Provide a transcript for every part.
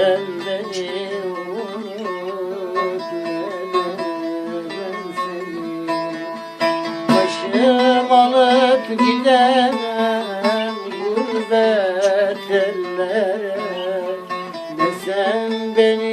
sen beni unut ne de ben seni Başım alıp gidemem gurbet ellere. Ne sen beni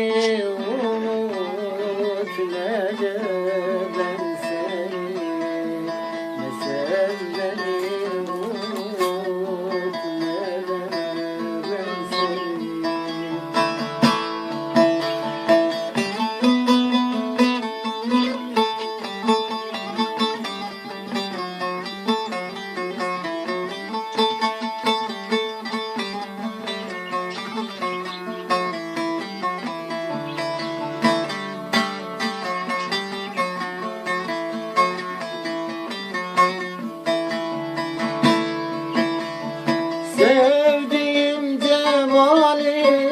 Sevdiğim cemalin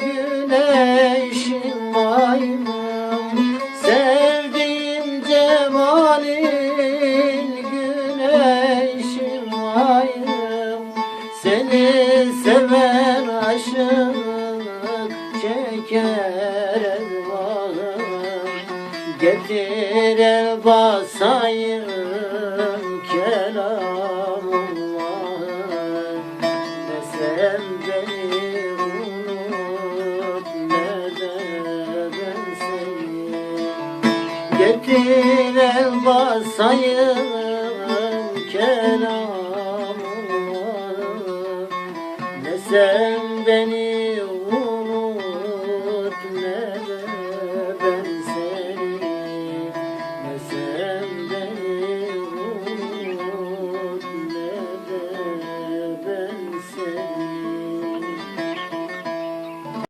güneşim ayrım Sevdiğim cemalin güneşim ayrım Seni seven aşık çeker elvanım Getir el basayım sen beni unut seni Getir basayım kelamullah Ne sen beni